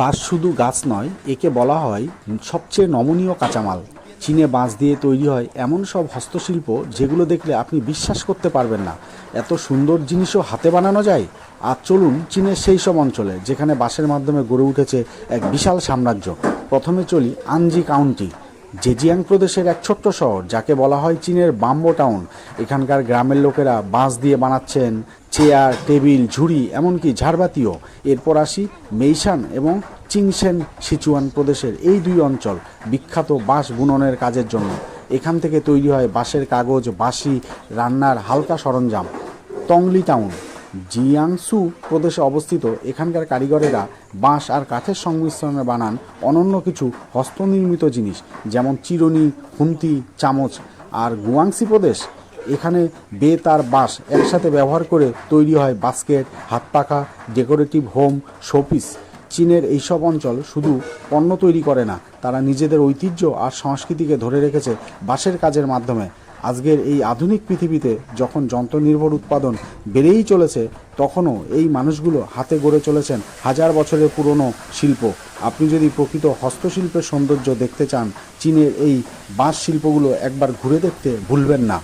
বাঁশ শুধু গাছ নয়, একে বলা হয় সবচেয়ে নমনীয় কাঁচামাল। চীনে বাঁশ দিয়ে তৈরি হয় এমন সব হস্তশিল্প যেগুলো দেখলে আপনি বিশ্বাস করতে পারবেন না। এত সুন্দর জিনিসও হাতে বানানো যায়? আর চলুন চীনের সেই সব অঞ্চলে, যেখানে বাঁশের মাধ্যমে গড়ে উঠেছে এক বিশাল সাম্রাজ্য। প্রথমে চলি আনজি কাউন্টি, জেজিয়াং প্রদেশের এক ছোট্ট শহর, যাকে বলা হয় চীনের বাম্বো টাউন। এখানকার গ্রামের লোকেরা বাঁশ দিয়ে বানাচ্ছেন চেয়ার, টেবিল, ঝুড়ি, এমনকি ঝাড়বাতিও। এরপর আসি মেইশান এবং চিংসেন সিচুয়ান প্রদেশের এই দুই অঞ্চল বিখ্যাত বাঁশ বুননের কাজের জন্য। এখান থেকে তৈরি হয় বাঁশের কাগজ, বাঁশি, রান্নার হালকা সরঞ্জাম। টংলি টাউন, জিয়াংসু প্রদেশে অবস্থিত। এখানকার কারিগরেরা বাঁশ আর কাঠের সংমিশ্রণে বানান অনন্য কিছু হস্তনির্মিত জিনিস, যেমন চিরুনি, খুন্তি, চামচ। আর গুয়াংসি প্রদেশ এখানে বেত আর বাঁশ একসাথে ব্যবহার করে তৈরি হয় বাস্কেট হাত পাখা ডেকোরেটিভ হোম, শোপিস। চীনের এইসব অঞ্চল শুধু পণ্য তৈরি করে না, তারা নিজেদের ঐতিহ্য আর সংস্কৃতিকে ধরে রেখেছে বাঁশের কাজের মাধ্যমে। আজকের এই আধুনিক পৃথিবীতে যখন যন্ত্রনির্ভর উৎপাদন বেড়েই চলেছে, তখনও এই মানুষগুলো হাতে গড়ে চলেছেন হাজার বছরের পুরনো শিল্প। আপনি যদি প্রকৃত হস্তশিল্পের সৌন্দর্য দেখতে চান, চীনের এই বাঁশ শিল্পগুলো একবার ঘুরে দেখতে ভুলবেন না।